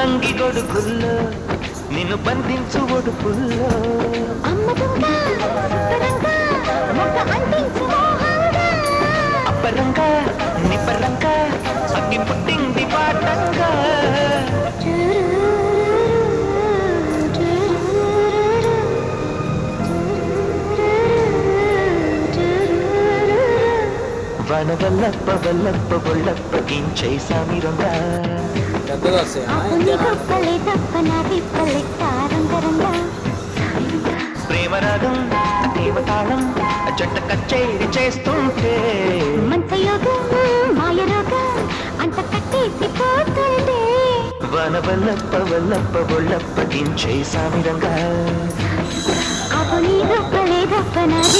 నింగి గొడుగుల్లో నిన్ను బంధించు ఒడుపుల్లో. అప్పరంగా నిపరంగా అగ్గి పుట్టింది పాటంగా వనవల్లప్ప వల్లప్ప వల్లప్ప కించై సామిరంగా పెద్దగా ప్రేమరాగం దేవతాళం జంట కచ్చేరి చేస్తుంటే మంచ మాయరోగం అంత కట్టేసి పోతుండే వన వల్లప్ప వల్లప్ప బొల్లప్ప కించై సామిరంగా ఆకుని తప్పలే నాది